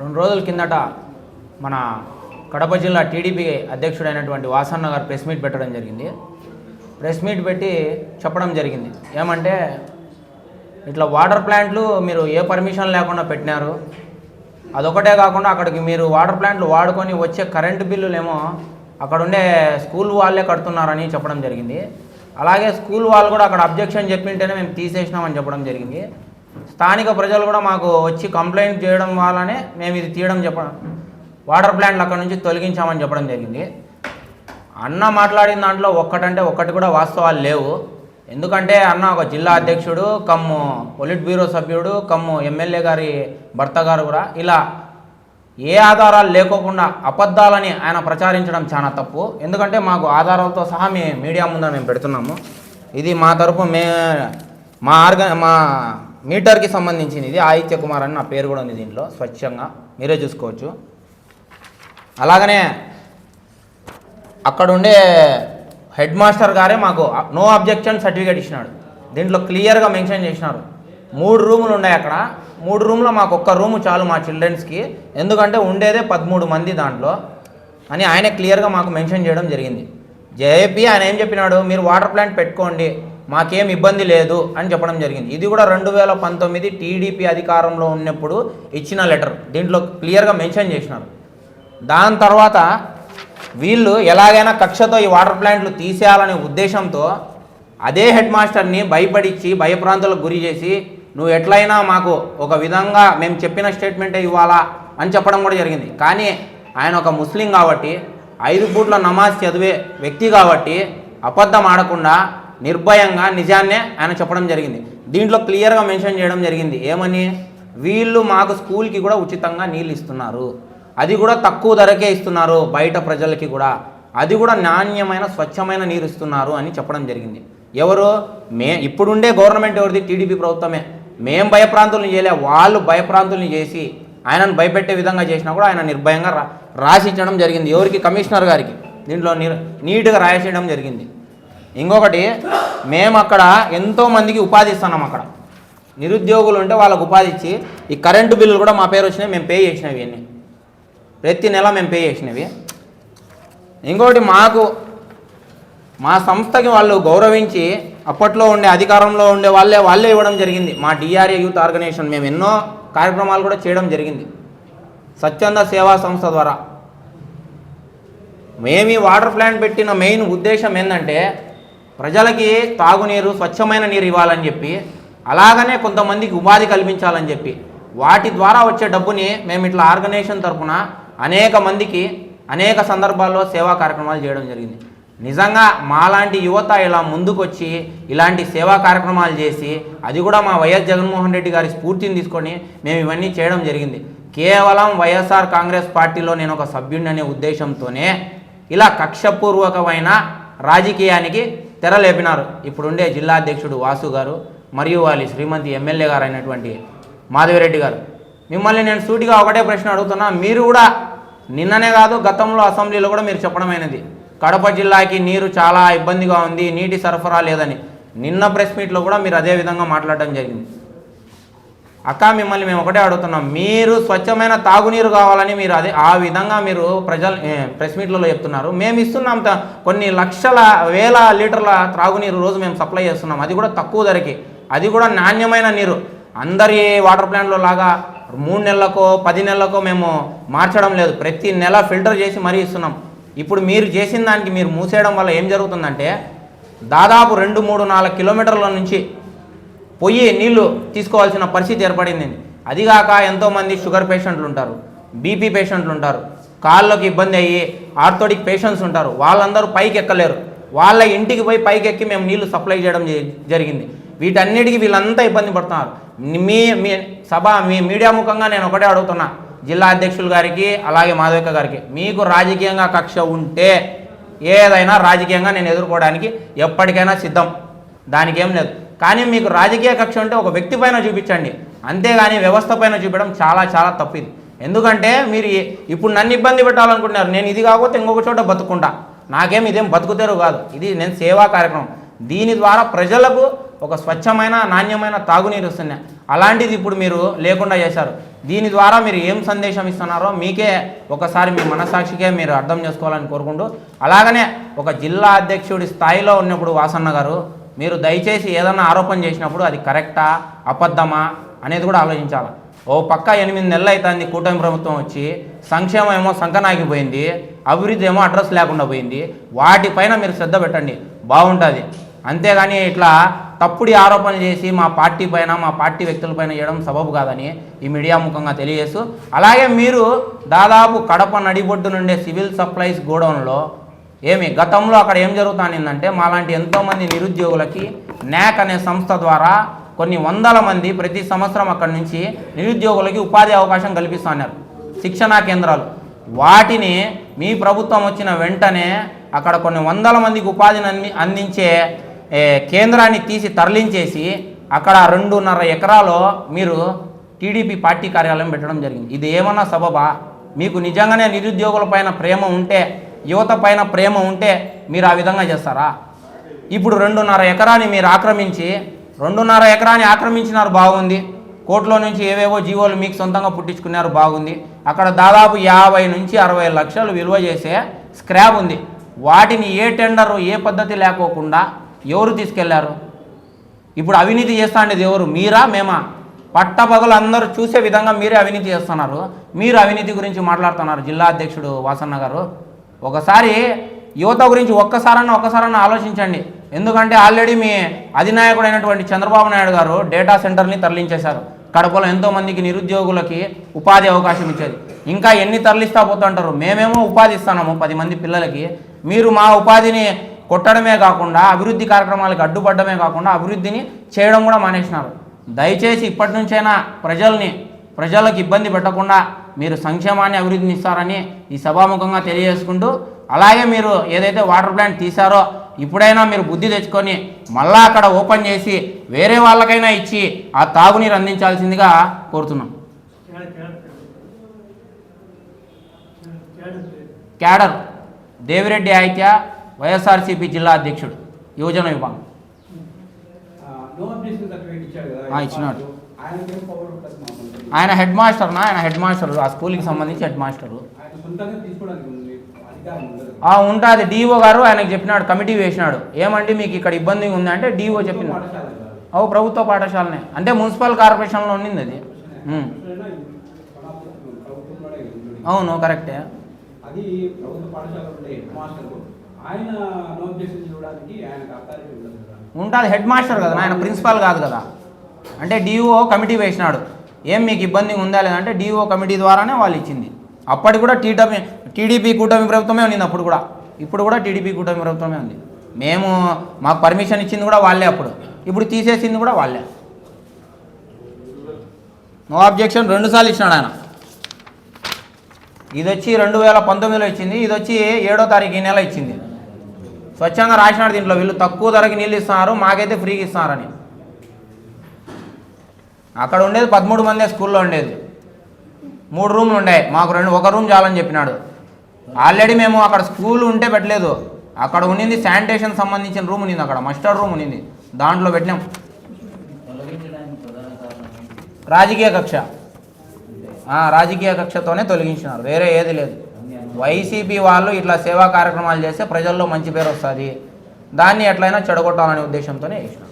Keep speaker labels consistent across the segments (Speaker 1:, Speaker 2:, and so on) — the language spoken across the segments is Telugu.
Speaker 1: రెండు రోజుల కిందట మన కడప జిల్లా టీడీపీ అధ్యక్షుడైనటువంటి వాసన్న గారు ప్రెస్ మీట్ పెట్టడం జరిగింది. ప్రెస్ మీట్ పెట్టి చెప్పడం జరిగింది. ఏమంటే ఇట్లా వాటర్ ప్లాంట్లు మీరు ఏ పర్మిషన్ లేకుండా పెట్టినారు అదొకటే కాకుండా అక్కడికి మీరు వాటర్ ప్లాంట్లు వాడుకొని వచ్చే కరెంటు బిల్లులేమో అక్కడ ఉండే స్కూల్ వాళ్ళే కడుతున్నారని చెప్పడం జరిగింది. అలాగే స్కూల్ వాళ్ళు కూడా అక్కడ అబ్జెక్షన్ చెప్పింటేనే మేము తీసేసినామని చెప్పడం జరిగింది. స్థానిక ప్రజలు కూడా మాకు వచ్చి కంప్లైంట్ చేయడం వల్లనే మేము ఇది తీయడం చెప్పడం వాటర్ ప్లాంట్లు అక్కడ నుంచి తొలగించామని చెప్పడం జరిగింది. అన్న మాట్లాడిన దాంట్లో ఒక్కటంటే ఒక్కటి కూడా వాస్తవాలు లేవు. ఎందుకంటే అన్న ఒక జిల్లా అధ్యక్షుడు కమ్ము పొలిట్ బ్యూరో సభ్యుడు కమ్ము ఎమ్మెల్యే గారి భర్త గారు కూడా ఇలా ఏ ఆధారాలు లేకోకుండా అబద్ధాలని ఆయన ప్రచారించడం చాలా తప్పు. ఎందుకంటే మాకు ఆధారాలతో సహా మీ మీడియా ముందు మేము పెడుతున్నాము. ఇది మా తరపు మే మా ఆర్గ మా మీటర్కి సంబంధించింది ఇది ఆదిత్య కుమార్ అని నా పేరు కూడా ఉంది దీంట్లో. స్వచ్ఛంగా మీరే చూసుకోవచ్చు. అలాగనే అక్కడుండే హెడ్ మాస్టర్ గారే మాకు నో అబ్జెక్షన్ సర్టిఫికేట్ ఇచ్చినాడు. దీంట్లో క్లియర్గా మెన్షన్ చేసినారు. మూడు రూములు ఉన్నాయి అక్కడ. మూడు రూమ్లో మాకు ఒక్క రూము చాలు మా చిల్డ్రన్స్కి. ఎందుకంటే ఉండేదే పదమూడు మంది దాంట్లో అని ఆయన క్లియర్గా మాకు మెన్షన్ చేయడం జరిగింది. జేపీ ఆయన ఏం చెప్పినాడు? మీరు వాటర్ ప్లాంట్ పెట్టుకోండి. మాకేం ఇబ్బంది లేదు అని చెప్పడం జరిగింది. ఇది కూడా రెండు వేల పంతొమ్మిది టీడీపీ అధికారంలో ఉన్నప్పుడు ఇచ్చిన లెటర్. దీంట్లో క్లియర్గా మెన్షన్ చేసినారు. దాని తర్వాత వీళ్ళు ఎలాగైనా కక్షతో ఈ వాటర్ ప్లాంట్లు తీసేయాలనే ఉద్దేశంతో అదే హెడ్ మాస్టర్ని భయపడిచ్చి భయప్రాంతాలకు గురి చేసి నువ్వు ఎట్లయినా మాకు ఒక విధంగా మేము చెప్పిన స్టేట్మెంటే ఇవ్వాలా? అని చెప్పడం కూడా జరిగింది. కానీ ఆయన ఒక ముస్లిం కాబట్టి ఐదు పూట్ల నమాజ్ చదివే వ్యక్తి కాబట్టి అబద్ధం ఆడకుండా నిర్భయంగా నిజాన్నే ఆయన చెప్పడం జరిగింది. దీంట్లో క్లియర్గా మెన్షన్ చేయడం జరిగింది. ఏమని? వీళ్ళు మాకు స్కూల్కి కూడా ఉచితంగా నీళ్ళు ఇస్తున్నారు. అది కూడా తక్కువ ధరకే ఇస్తున్నారు బయట ప్రజలకి కూడా. అది కూడా నాణ్యమైన స్వచ్ఛమైన నీరు ఇస్తున్నారు అని చెప్పడం జరిగింది. ఎవరు? మే ఇప్పుడుండే గవర్నమెంట్ ఎవరిది? టీడీపీ ప్రభుత్వమే. మేం భయప్రాంతుల్ని చేయలే. వాళ్ళు భయప్రాంతుల్ని చేసి ఆయనను భయపెట్టే విధంగా చేసినా కూడా ఆయన నిర్భయంగా రా రాసిచ్చడం జరిగింది. ఎవరికి? కమిషనర్ గారికి. దీంట్లో నీట్గా రాసేయడం జరిగింది. ఇంకొకటి మేము అక్కడ ఎంతోమందికి ఉపాధి ఇస్తున్నాం అక్కడ. నిరుద్యోగులు ఉంటే వాళ్ళకు ఉపాధి ఇచ్చి ఈ కరెంటు బిల్లులు కూడా మా పేరు వచ్చినాయి మేము పే చేసినవి అన్నీ ప్రతి నెల మేము పే చేసినవి. ఇంకొకటి మాకు మా సంస్థకి వాళ్ళు గౌరవించి అప్పట్లో ఉండే అధికారంలో ఉండే వాళ్ళే వాళ్ళే ఇవ్వడం జరిగింది. మా డిఆర్ఏ యూత్ ఆర్గనైజేషన్ మేము ఎన్నో కార్యక్రమాలు కూడా చేయడం జరిగింది. స్వచ్ఛంద సేవా సంస్థ ద్వారా. మేము ఈ వాటర్ ప్లాంట్ పెట్టిన మెయిన్ ఉద్దేశం ఏంటంటే ప్రజలకి తాగునీరు స్వచ్ఛమైన నీరు ఇవ్వాలని చెప్పి అలాగనే కొంతమందికి ఉపాధి కల్పించాలని చెప్పి వాటి ద్వారా వచ్చే డబ్బుని మేము ఇట్లా ఆర్గనైజేషన్ తరపున అనేక మందికి అనేక సందర్భాల్లో సేవా కార్యక్రమాలు చేయడం జరిగింది. నిజంగా మాలాంటి యువత ఇలా ముందుకొచ్చి ఇలాంటి సేవా కార్యక్రమాలు చేసి అది కూడా మా వైఎస్ జగన్మోహన్ రెడ్డి గారి స్ఫూర్తిని తీసుకొని మేము ఇవన్నీ చేయడం జరిగింది. కేవలం వైఎస్ఆర్ కాంగ్రెస్ పార్టీలో నేను ఒక సభ్యుడిని అనే ఉద్దేశంతోనే ఇలా కక్షపూర్వకమైన రాజకీయానికి తెరలేపినారు. ఇప్పుడుండే జిల్లా అధ్యక్షుడు వాసు గారు మరియు వాళ్ళ శ్రీమంతి ఎమ్మెల్యే గారు అయినటువంటి మాధవిరెడ్డి గారు. మిమ్మల్ని నేను సూటిగా ఒకటే ప్రశ్న అడుగుతున్నా. మీరు కూడా నిన్ననే కాదు గతంలో అసెంబ్లీలో కూడా మీరు చెప్పడమైనది కడప జిల్లాకి నీరు చాలా ఇబ్బందిగా ఉంది నీటి సరఫరా లేదని. నిన్న ప్రెస్ మీట్లో కూడా మీరు అదే విధంగా మాట్లాడడం జరిగింది. అక్క మిమ్మల్ని మేము ఒకటే అడుగుతున్నాం. మీరు స్వచ్ఛమైన తాగునీరు కావాలని మీరు అదే ఆ విధంగా మీరు ప్రజలు ప్రెస్ మీట్లలో చెప్తున్నారు. మేము ఇస్తున్నాం త- కొన్ని లక్షల వేల లీటర్ల త్రాగునీరు రోజు మేము సప్లై చేస్తున్నాం. అది కూడా తక్కువ ధరకి. అది కూడా నాణ్యమైన నీరు. అందరి వాటర్ ప్లాంట్లో లాగా మూడు నెలలకో పది నెలలకో మేము మార్చడం లేదు. ప్రతి నెల ఫిల్టర్ చేసి మరీ ఇస్తున్నాం. ఇప్పుడు మీరు చేసిన దానికి మీరు మూసేయడం వల్ల ఏం జరుగుతుందంటే దాదాపు రెండు మూడు నాలుగు కిలోమీటర్ల నుంచి పొయ్యి నీళ్ళు తీసుకోవాల్సిన పరిస్థితి ఏర్పడింది. అదిగాక ఎంతోమంది షుగర్ పేషెంట్లు ఉంటారు బీపీ పేషెంట్లు ఉంటారు కాళ్ళకి ఇబ్బంది అయ్యి ఆర్థోడిక్ పేషెంట్స్ ఉంటారు. వాళ్ళందరూ పైకి ఎక్కలేరు వాళ్ళ ఇంటికి పోయి పైకి ఎక్కి మేము నీళ్ళు సప్లై చేయడం జరిగింది. వీటన్నిటికీ వీళ్ళంతా ఇబ్బంది పడుతున్నారు. మీ మీ సభ మీ మీడియా ముఖంగా నేను ఒకటే అడుగుతున్నా. జిల్లా అధ్యక్షులు గారికి అలాగే మాధవిక గారికి మీకు రాజకీయంగా కక్ష ఉంటే ఏదైనా రాజకీయంగా నేను ఎదుర్కోవడానికి ఎప్పటికైనా సిద్ధం. దానికి ఏం లేదు. కానీ మీకు రాజకీయ కక్ష ఉంటే ఒక వ్యక్తి పైన చూపించండి. అంతేగాని వ్యవస్థ పైన చూపించడం చాలా చాలా తప్పింది ఎందుకంటే మీరు ఇప్పుడు నన్ను ఇబ్బంది పెట్టాలనుకుంటున్నారు. నేను ఇది కాకపోతే ఇంకొక చోట బతుకుంటా. నాకేం ఇదేం బతుకుతారు కాదు. ఇది నేను సేవా కార్యక్రమం. దీని ద్వారా ప్రజలకు ఒక స్వచ్ఛమైన నాణ్యమైన తాగునీరు వస్తున్నాయి. అలాంటిది ఇప్పుడు మీరు లేకుండా చేశారు. దీని ద్వారా మీరు ఏం సందేశం ఇస్తున్నారో మీకే ఒకసారి మీ మనసాక్షికే మీరు అర్థం చేసుకోవాలని కోరుకుంటూ. అలాగనే ఒక జిల్లా అధ్యక్షుడి స్థాయిలో ఉన్నప్పుడు వాసన్న గారు మీరు దయచేసి ఏదన్నా ఆరోపణ చేసినప్పుడు అది కరెక్టా అబద్ధమా అనేది కూడా ఆలోచించాలి. ఓ పక్క ఎనిమిది నెలలు అవుతుంది కూటమి ప్రభుత్వం వచ్చి సంక్షేమం ఏమో సంకనాగిపోయింది అభివృద్ధి ఏమో అడ్రస్ లేకుండా పోయింది వాటిపైన మీరు శ్రద్ధ పెట్టండి బాగుంటుంది. అంతేగాని ఇట్లా తప్పుడు ఆరోపణలు చేసి మా పార్టీ పైన మా పార్టీ వ్యక్తులపైన చేయడం సబబు కాదని ఈ మీడియా ముఖంగా తెలియజేస్తూ అలాగే మీరు దాదాపు కడప నడిబొడ్డు నుండే సివిల్ సప్లైస్ గోడౌన్లో ఏమి? గతంలో అక్కడ ఏం జరుగుతానిందంటే మాలాంటి ఎంతోమంది నిరుద్యోగులకి న్యాక్ అనే సంస్థ ద్వారా కొన్ని వందల మంది ప్రతి సంవత్సరం అక్కడి నుంచి నిరుద్యోగులకి ఉపాధి అవకాశం కల్పిస్తున్నారు. శిక్షణా కేంద్రాలు. వాటిని మీ ప్రభుత్వం వచ్చిన వెంటనే అక్కడ కొన్ని వందల మందికి ఉపాధిని అంది అందించే కేంద్రాన్ని తీసి తరలించేసి అక్కడ రెండున్నర ఎకరాలో మీరు టీడీపీ పార్టీ కార్యాలయం పెట్టడం జరిగింది. ఇది ఏమన్నా సబబా? మీకు నిజంగానే నిరుద్యోగుల పైన ప్రేమ ఉంటే యువత పైన ప్రేమ ఉంటే మీరు ఆ విధంగా చేస్తారా? ఇప్పుడు రెండున్నర ఎకరాన్ని మీరు ఆక్రమించి రెండున్నర ఎకరాన్ని ఆక్రమించినారు బాగుంది. కోర్టులో నుంచి ఏవేవో జీవోలు మీకు సొంతంగా పుట్టించుకున్నారు బాగుంది. అక్కడ దాదాపు యాభై నుంచి అరవై లక్షలు విలువ చేసే స్క్రాప్ ఉంది. వాటిని ఏ టెండరు ఏ పద్ధతి లేకోకుండా ఎవరు తీసుకెళ్ళారు? ఇప్పుడు అవినీతి చేస్తా ఉండేది ఎవరు? మీరా మేమా? పట్టపగలు అందరూ చూసే విధంగా మీరే అవినీతి చేస్తున్నారు. మీరు అవినీతి గురించి మాట్లాడుతున్నారు జిల్లా అధ్యక్షుడు వాసన్న గారు. ఒకసారి యువత గురించి ఒక్కసారన్నా ఒక్కసారన్నా ఆలోచించండి. ఎందుకంటే ఆల్రెడీ మీ అధినాయకుడైనటువంటి చంద్రబాబు నాయుడు గారు డేటా సెంటర్ని తరలించేశారు. కడపలో ఎంతోమందికి నిరుద్యోగులకి ఉపాధి అవకాశం ఇచ్చేది. ఇంకా ఎన్ని తరలిస్తా పోతుంటారు? మేమేమో ఉపాధి ఇస్తున్నాము పది మంది పిల్లలకి. మీరు మా ఉపాధిని కొట్టడమే కాకుండా అభివృద్ధి కార్యక్రమాలకు అడ్డుపడమే కాకుండా అభివృద్ధిని చేయడం కూడా మానేసినారు. దయచేసి ఇప్పటి నుంచైనా ప్రజల్ని ప్రజలకు ఇబ్బంది పెట్టకుండా మీరు సంక్షేమాన్ని అభివృద్ధిని ఇస్తారని ఈ సభాముఖంగా తెలియజేసుకుంటూ అలాగే మీరు ఏదైతే వాటర్ ప్లాంట్ తీశారో ఇప్పుడైనా మీరు బుద్ధి తెచ్చుకొని మళ్ళా అక్కడ ఓపెన్ చేసి వేరే వాళ్ళకైనా ఇచ్చి ఆ తాగునీరు అందించాల్సిందిగా కోరుతున్నాం. క్యాడర్ దేవిరెడ్డి ఆయిత్య వైఎస్ఆర్సీపీ జిల్లా అధ్యక్షుడు. యువజన విభాగం. ఇచ్చినాడు. ఆయన హెడ్ మాస్టర్నా ఆయన హెడ్ మాస్టర్ ఆ స్కూల్కి సంబంధించి హెడ్ మాస్టరు ఉంటుంది. డిఓ గారు ఆయనకు చెప్పినాడు కమిటీ వేసినాడు. ఏమంటే మీకు ఇక్కడ ఇబ్బంది ఉంది అంటే డిఓ చెప్పింది
Speaker 2: కాదు.
Speaker 1: అవు ప్రభుత్వ పాఠశాలనే. అంటే మున్సిపల్ కార్పొరేషన్లో ఉండింది అది. అవును కరెక్టే.
Speaker 2: అది ప్రభుత్వ పాఠశాల మాస్టర్ ఆయన చూడడానికి
Speaker 1: ఉంటుంది హెడ్ మాస్టర్ కదా ఆయన ప్రిన్సిపాల్ కాదు కదా. అంటే డిఓ కమిటీ వేసినాడు. ఏం మీకు ఇబ్బంది ఉందా లేదంటే డిఓ కమిటీ ద్వారానే వాళ్ళు ఇచ్చింది. అప్పటి కూడా టీటమి టీడీపీ కూటమి ప్రభుత్వమే ఉంది అప్పుడు కూడా. ఇప్పుడు కూడా టీడీపీ కూటమి ప్రభుత్వమే ఉంది. మేము మాకు పర్మిషన్ ఇచ్చింది కూడా వాళ్ళే అప్పుడు. ఇప్పుడు తీసేసింది కూడా వాళ్ళే. నో అబ్జెక్షన్ రెండుసార్లు ఇచ్చినాడు ఆయన. ఇది వచ్చి రెండు వేల పంతొమ్మిదిలో ఇచ్చింది. ఇది వచ్చి ఏడో తారీఖు ఈ నెల ఇచ్చింది. స్వచ్ఛంగా రాసినాడు దీంట్లో వీళ్ళు. తక్కువ ధరకి నీళ్ళు ఇస్తున్నారు మాకైతే ఫ్రీగా ఇస్తున్నారని. అక్కడ ఉండేది పదమూడు మందే స్కూల్లో ఉండేది. మూడు రూమ్లు ఉండే. మాకు రెండు ఒక రూమ్ చాలని చెప్పినాడు. ఆల్రెడీ మేము అక్కడ స్కూల్ ఉంటే పెట్టలేదు. అక్కడ ఉండింది శానిటేషన్ సంబంధించిన రూమ్ ఉంది అక్కడ మస్టర్ రూమ్ ఉంది దాంట్లో పెట్టినాం. రాజకీయ కక్ష. రాజకీయ కక్షతోనే తొలగించినారు. వేరే ఏది లేదు. వైసీపీ వాళ్ళు ఇట్లా సేవా కార్యక్రమాలు చేస్తే ప్రజల్లో మంచి పేరు వస్తుంది. దాన్ని ఎట్లయినా చెడగొట్టాలనే ఉద్దేశంతోనే వేసినారు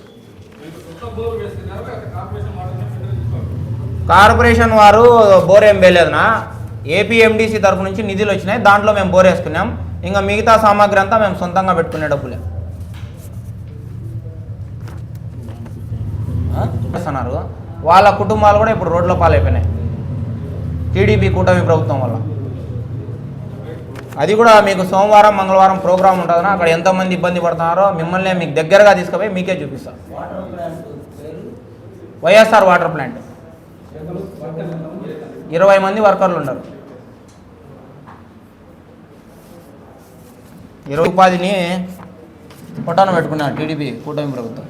Speaker 1: కార్పొరేషన్ వారు బోర్ ఏం వేయలేదునా? ఏపీ ఎండిసి తరపు నుంచి నిధులు వచ్చినాయి దాంట్లో మేము బోర్ వేసుకున్నాం. ఇంకా మిగతా సామాగ్రి అంతా మేము సొంతంగా పెట్టుకునే డబ్బులే? చేస్తున్నారు. వాళ్ళ కుటుంబాలు కూడా ఇప్పుడు రోడ్ల పాలైపోయినాయి. టీడీపీ కూటమి ప్రభుత్వం వల్ల. అది కూడా మీకు సోమవారం మంగళవారం ప్రోగ్రామ్ ఉంటుందన్నా అక్కడ ఎంతమంది ఇబ్బంది పడుతున్నారో మిమ్మల్ని మీకు దగ్గరగా తీసుకుపోయి మీకే చూపిస్తాను వైఎస్ఆర్ వాటర్ ప్లాంట్
Speaker 2: చేతలు వర్కర్లు ఎంతమంది చేస్తారు?
Speaker 1: ఇరవై మంది వర్కర్లు ఉన్నారు. ఇరవై ఉపాధిని పొట్టాన పెట్టుకున్నారు టీడీపీ కూటమి ప్రభుత్వం.